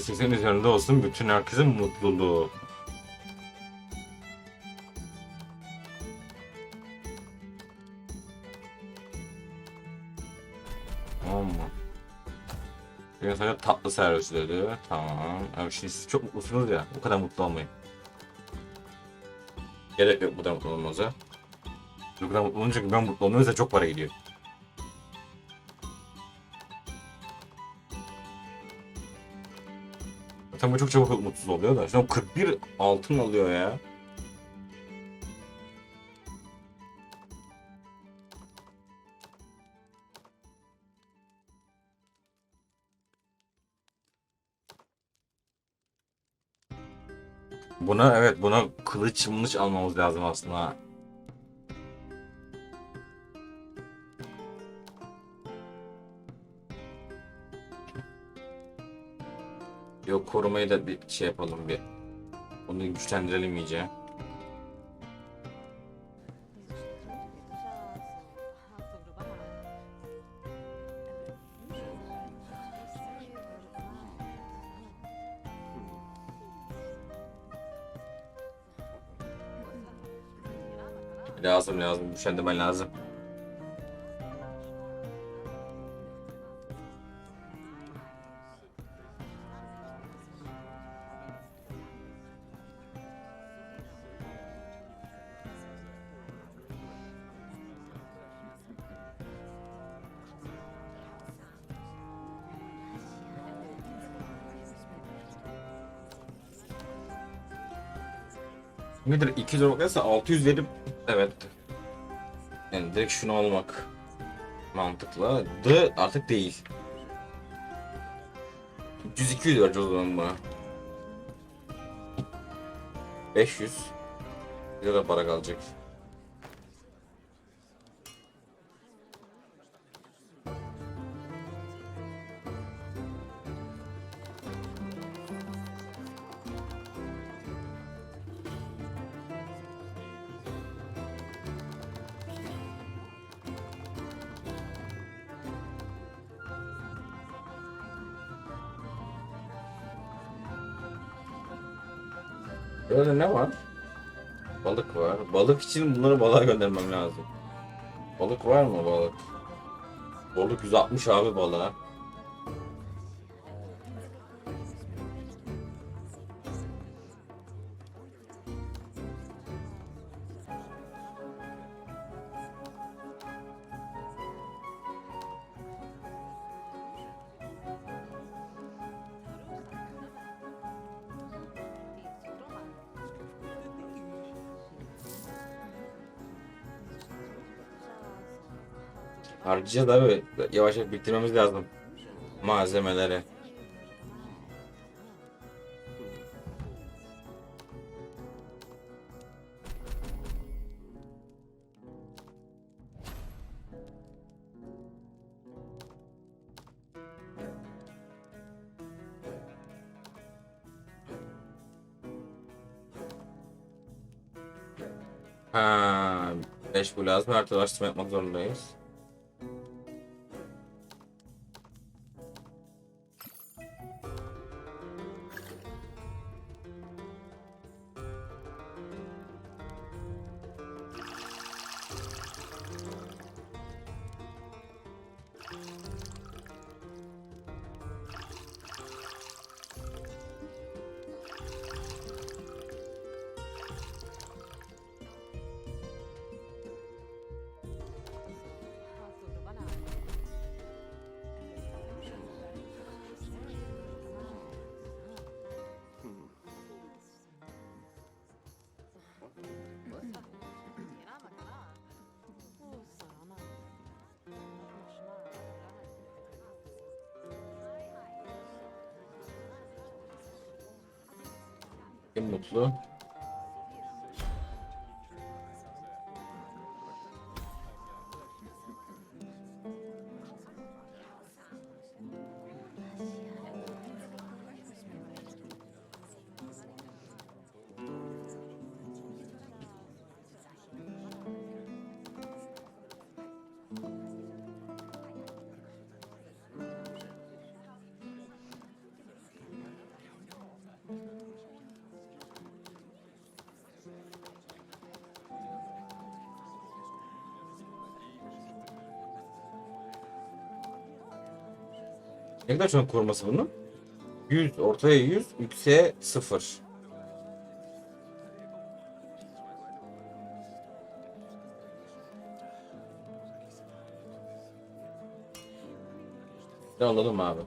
%80 üzerinde olsun bütün herkesin mutluluğu. Tamam mı? Sadece tatlı servis dedi. Tamam. Ama şimdi siz çok mutlusunuz ya. O kadar mutlu olmayın. Gerek yok bu kadar mutlu olmanıza. Bu kadar mutlu olunca ben mutlu olmuyorsa çok para gidiyor. Bu çok çabuk mutsuz oluyor da. An 41 altın alıyor ya. Buna evet buna kılıç mılıç almamız lazım aslında. Korumayı da bir şey yapalım bir. Onu güçlendirelim iyice. Lazım lazım güçlendirmen lazım. Nedir 200 lira bakarsa 600 verip evet. Yani direkt şunu almak mantıklı. D artık değil. 300 200 vereceğiz o zaman buna. 500 lira para kalacak. Böyle ne var? Balık var. Balık için bunları balığa göndermem lazım. Balık var mı balık? Balık 160 abi balığa. Harcayacağız abi. Yavaş yavaş bitirmemiz lazım. Malzemeleri. Ha, 5 bu lazım. Her türlü araştırma yapmak zorundayız. Kim mutlu? Ne kadar çok koruması bunun? 100, ortaya 100, yükseğe 0. Ne alalım abi?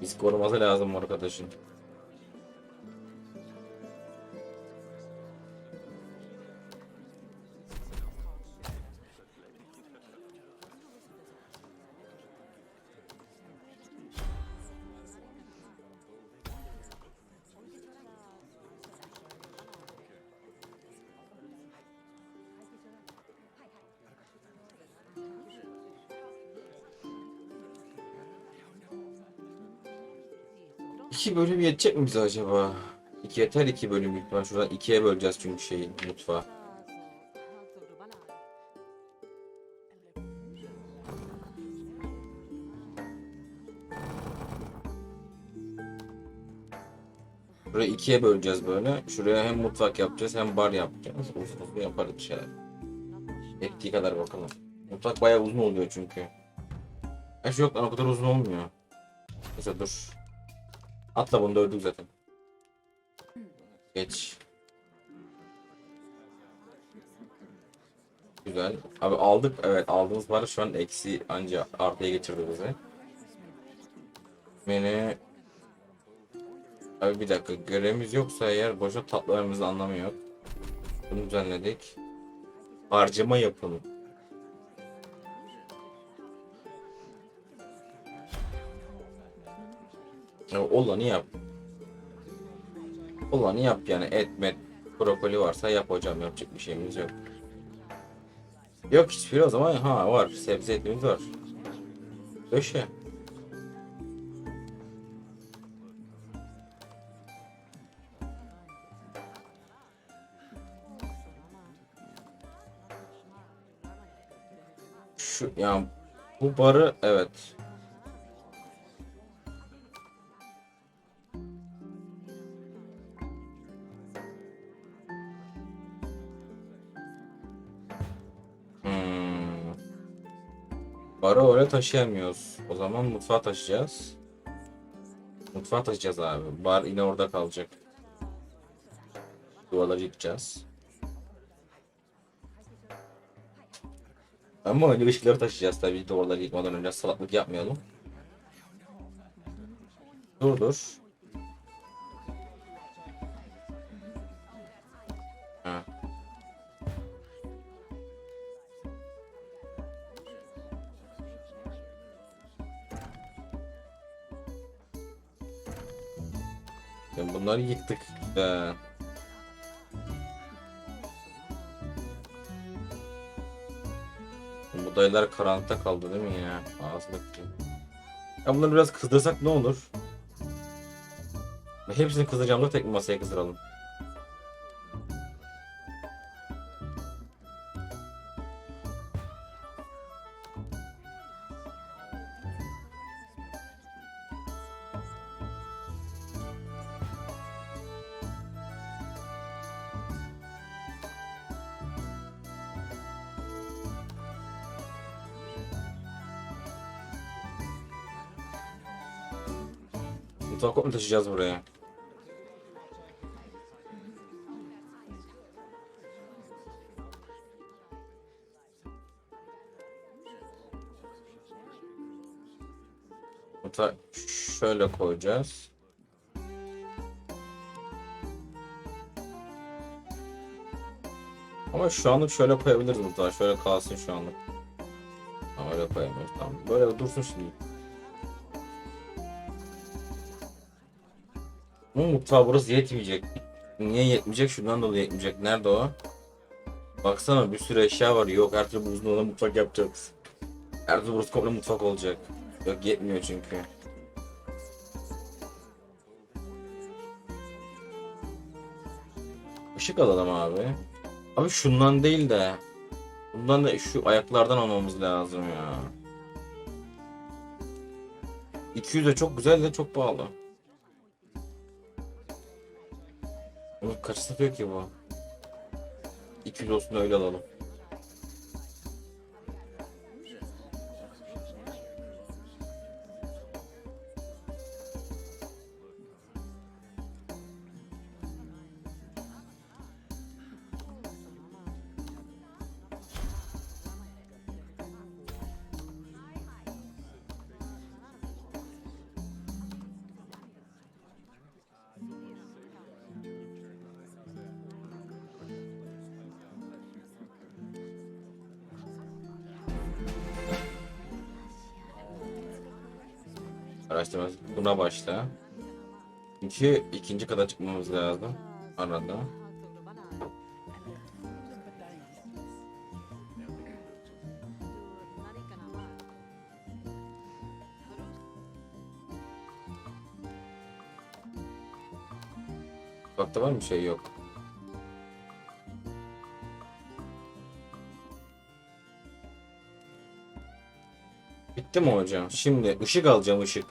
Biz koruması lazım arkadaşın. İki bölüm yetecek mi bize acaba? İki yeter iki bölüm büyük ihtimal. Şuradan ikiye böleceğiz çünkü şeyi mutfağı. Burayı ikiye böleceğiz böyle. Şuraya hem mutfak yapacağız hem bar yapacağız. Uzun uzun yaparız bir şeyler. Ettiği kadar bakalım. Mutfak bayağı uzun oluyor çünkü. Her yok lan o kadar uzun olmuyor. Neyse dur. Atla bunu da öldük zaten. Geç. Güzel. Abi aldık. Evet aldığımız para şu an eksi anca artıya geçirdi bizi. Beni Abi bir dakika görevimiz yoksa eğer boşa tatlılarımızı anlamı yok. Bunu düzenledik. Harcama yapalım. Ya olanı yap. Olanı yap yani et met brokoli varsa yap hocam yapacak bir şeyimiz yok. Yok hiçbiri o zaman ha var sebze etimiz var. Döşe. Şu ya bu barı evet. Barı öyle taşıyamıyoruz. O zaman mutfağa taşıyacağız. Mutfağa taşıyacağız abi. Bar yine orada kalacak. Duvarları yıkacağız. Ama önce ışıkları taşıyacağız tabii duvarları yıkmadan önce salaklık yapmayalım. Dur dur. Bunları yıktık. Ee, bu dayılar karanlıkta kaldı değil mi ya? Ağzındaki. Ya bunları biraz kızdırsak ne olur? Hepsini kızdıracağım da tek bir masaya kızdıralım. Mutfak komple taşıyacağız buraya. Mutfağı şöyle koyacağız. Ama şu anlık şöyle koyabiliriz mutfağı. Şöyle kalsın şu anlık. Ama öyle koyamıyoruz. Tamam. Böyle dursun şimdi. Ama mutfağı burası yetmeyecek. Niye yetmeyecek? Şundan dolayı yetmeyecek. Nerede o? Baksana bir sürü eşya var. Yok her türlü olan mutfak yapacağız. Her türlü burası komple mutfak olacak. Yok yetmiyor çünkü. Işık alalım abi. Abi şundan değil de bundan da şu ayaklardan almamız lazım ya. 200 de çok güzel de çok pahalı. Oğlum kaç satıyor ki bu? 200 olsun öyle alalım. Araştırma buna başla. İki, ikinci kata çıkmamız lazım. Arada. Bakta var mı şey yok. Bitti mi hocam? Şimdi ışık alacağım ışık.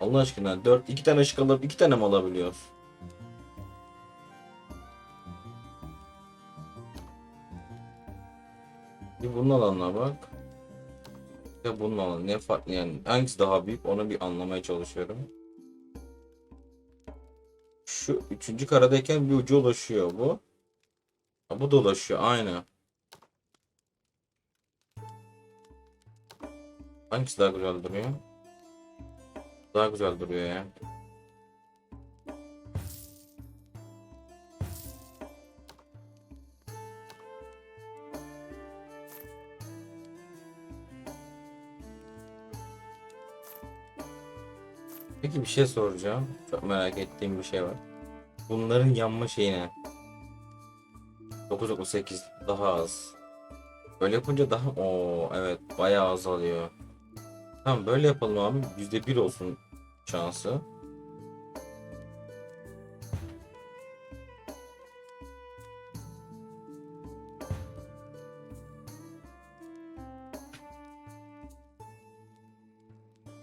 Allah aşkına 4 2 tane ışık alıp 2 tane mi alabiliyoruz? Bir bunun alanına bak. Ve bunun alanı ne farklı yani hangisi daha büyük onu bir anlamaya çalışıyorum. Şu üçüncü karadayken bir ucu ulaşıyor bu. Ha, bu da ulaşıyor aynı. Hangisi daha güzel duruyor? Daha güzel duruyor ya. Peki bir şey soracağım. Çok merak ettiğim bir şey var. Bunların yanma şeyine 9.8 daha az. Böyle yapınca daha o evet bayağı azalıyor. Tamam böyle yapalım abi. %1 olsun şansı.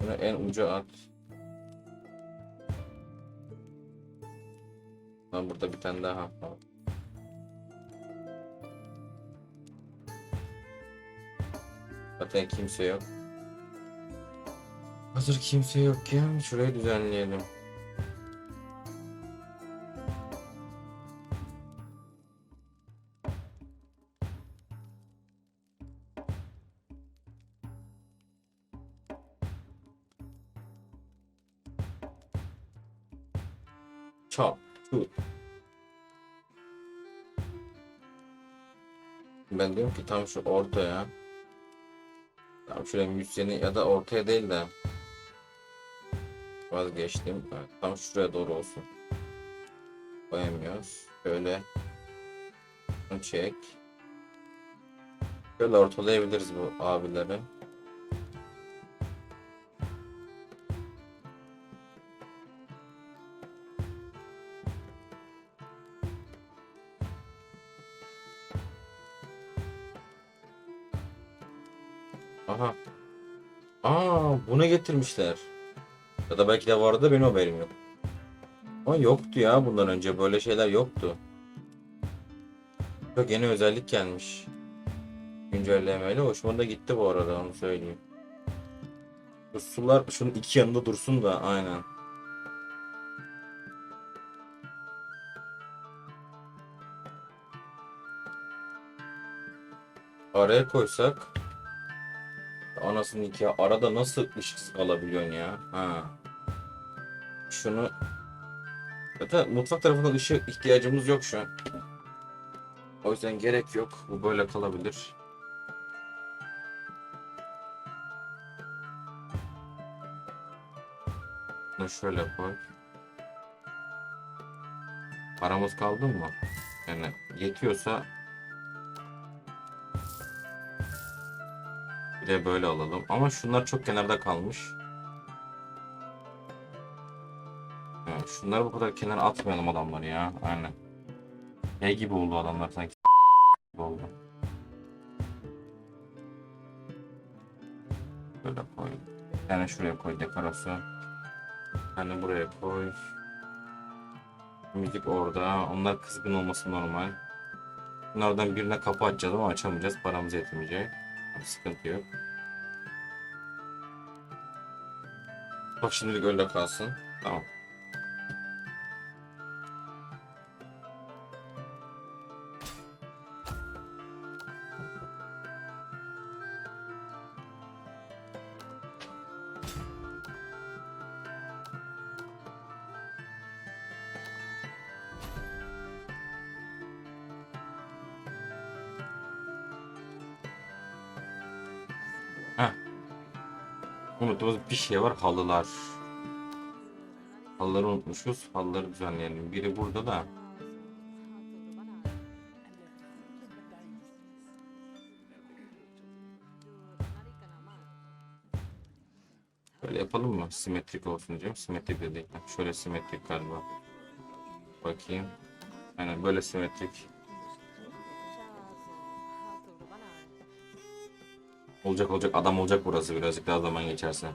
Bunu en uca at. Lan burada bir tane daha var. Zaten kimse yok. Hazır kimse yokken şurayı düzenleyelim. Chop, shoot. Ben diyorum ki tam şu ortaya. Tam şuraya müzisyeni ya da ortaya değil de vazgeçtim. Evet, tam şuraya doğru olsun. Koyamıyoruz. Şöyle bunu çek. Şöyle ortalayabiliriz bu abileri. Aha. Aa, bunu getirmişler. Ya da belki de vardı da benim haberim yok. Ama yoktu ya bundan önce böyle şeyler yoktu. Çok yeni özellik gelmiş. Güncellemeyle hoşuma da gitti bu arada onu söyleyeyim. Bu sular şunun iki yanında dursun da aynen. Araya koysak Anasının iki arada nasıl ışıksız kalabiliyorsun ya? Ha. Şunu Zaten mutfak tarafında ışık ihtiyacımız yok şu an. O yüzden gerek yok. Bu böyle kalabilir. Bunu şöyle koy. Paramız kaldı mı? Yani yetiyorsa Bir de böyle alalım. Ama şunlar çok kenarda kalmış. Şunları bu kadar kenara atmayalım adamları ya. Aynen. Şey gibi oldu adamlar sanki gibi oldu. Böyle koy. Bir şuraya koy dekorasyon. Bir tane buraya koy. Müzik orada. Onlar kızgın olması normal. Bunlardan birine kapı açacağız ama açamayacağız. Paramız yetmeyecek. Sıkıntı yok. Bak şimdilik öyle kalsın. Tamam. Unuttuğumuz bir şey var halılar. Halıları unutmuşuz. Halıları düzenleyelim. Biri burada da. Böyle yapalım mı? Simetrik olsun diyeceğim. Simetrik de Şöyle simetrik galiba. Bakayım. Aynen böyle simetrik. Olacak olacak adam olacak burası birazcık daha zaman geçerse.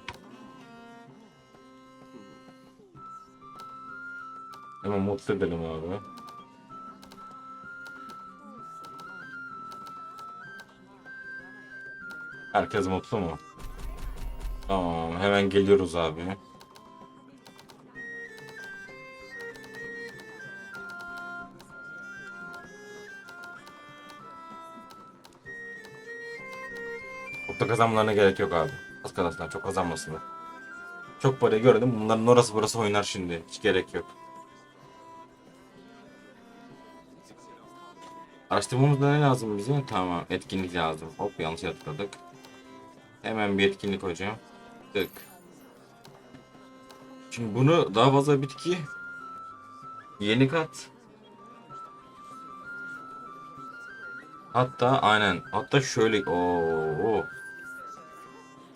Hemen mutlu edelim abi. Herkes mutlu mu? Tamam hemen geliyoruz abi. Da kazanmalarına gerek yok abi. Az kazansınlar çok kazanmasınlar. Çok parayı gördüm bunların orası burası oynar şimdi. Hiç gerek yok. Araştırmamızda ne lazım bize? Tamam etkinlik lazım. Hop yanlış tıkladık. Hemen bir etkinlik hocam. Tık. Şimdi bunu daha fazla bitki yeni kat. Hatta aynen. Hatta şöyle o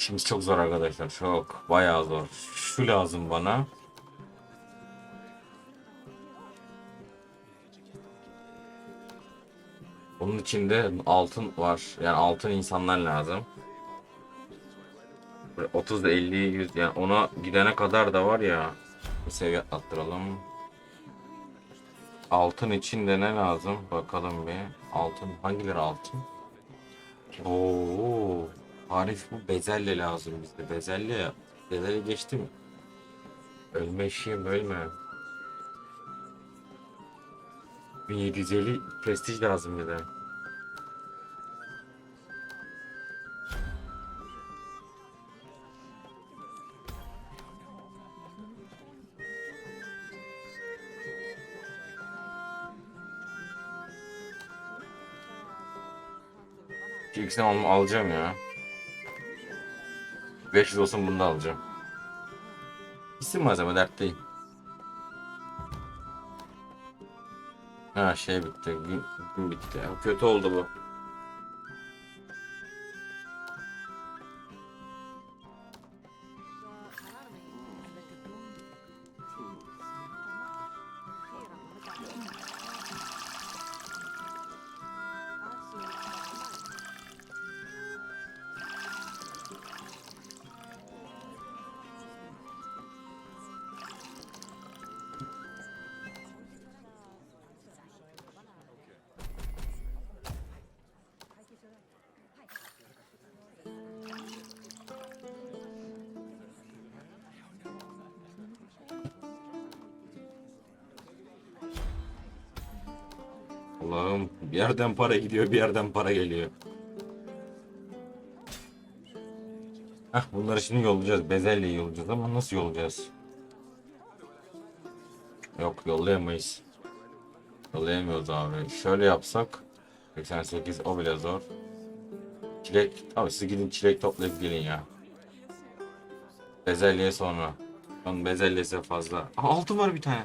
Şimdi çok zor arkadaşlar. Çok bayağı zor. Şu lazım bana. Bunun içinde altın var. Yani altın insanlar lazım. Böyle 30 50 100 yani ona gidene kadar da var ya. Bir seviye attıralım. Altın içinde ne lazım? Bakalım bir. Altın hangileri altın? Oo. Arif bu bezelye lazım bizde. Bezelye. Bezelye geçti mi? Ölme eşeğim ölme. 1750 prestij lazım bir de. İkisini al- alacağım ya. 500 olsun bunu da alacağım. İsim malzeme dert değil. Ha şey bitti. Gün, gün bitti. Ya. Kötü oldu bu. Allah'ım bir yerden para gidiyor bir yerden para geliyor. Heh bunları şimdi yollayacağız. Bezelyeyi yollayacağız ama nasıl yollayacağız? Yok yollayamayız. Yollayamıyoruz abi. Şöyle yapsak 88 o bile zor. Çilek abi siz gidin çilek toplayıp gelin ya. Bezelye sonra. Onun bezelyesi fazla. Aa, altın var bir tane.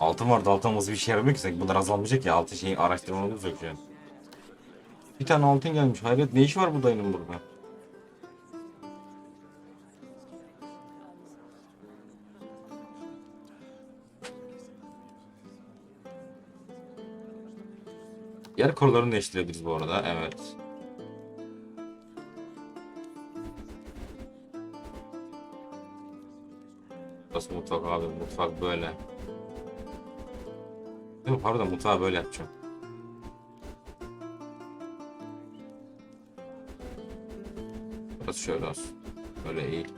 Altın vardı altın olması bir şey yaramıyor ki sanki bunlar azalmayacak ya altın şeyi araştırmamız yok yani. Bir tane altın gelmiş hayret ne işi var bu dayının burada? Yer korularını değiştirebiliriz bu arada evet. Burası mutfak abi mutfak böyle. Değil mi? Pardon mutfağı böyle yapacağım. Burası şöyle olsun. Böyle eğil.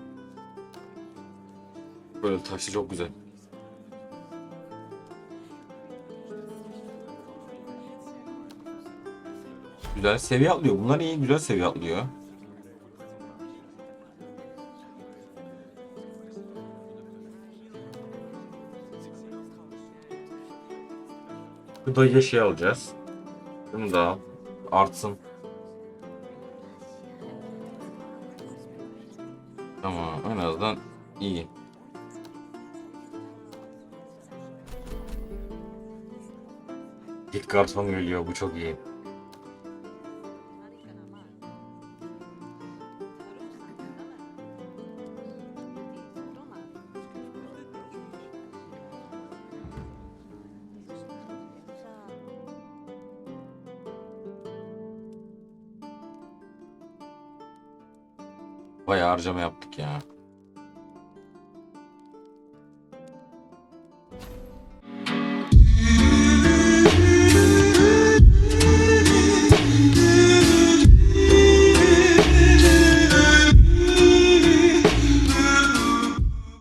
Böyle taşlı çok güzel. Güzel seviye atlıyor. Bunlar iyi güzel seviye atlıyor. Buradaki şey alacağız. Bunu da al. Artsın. Ama en azından iyi. Git garson geliyor bu çok iyi. Harcama yaptık ya.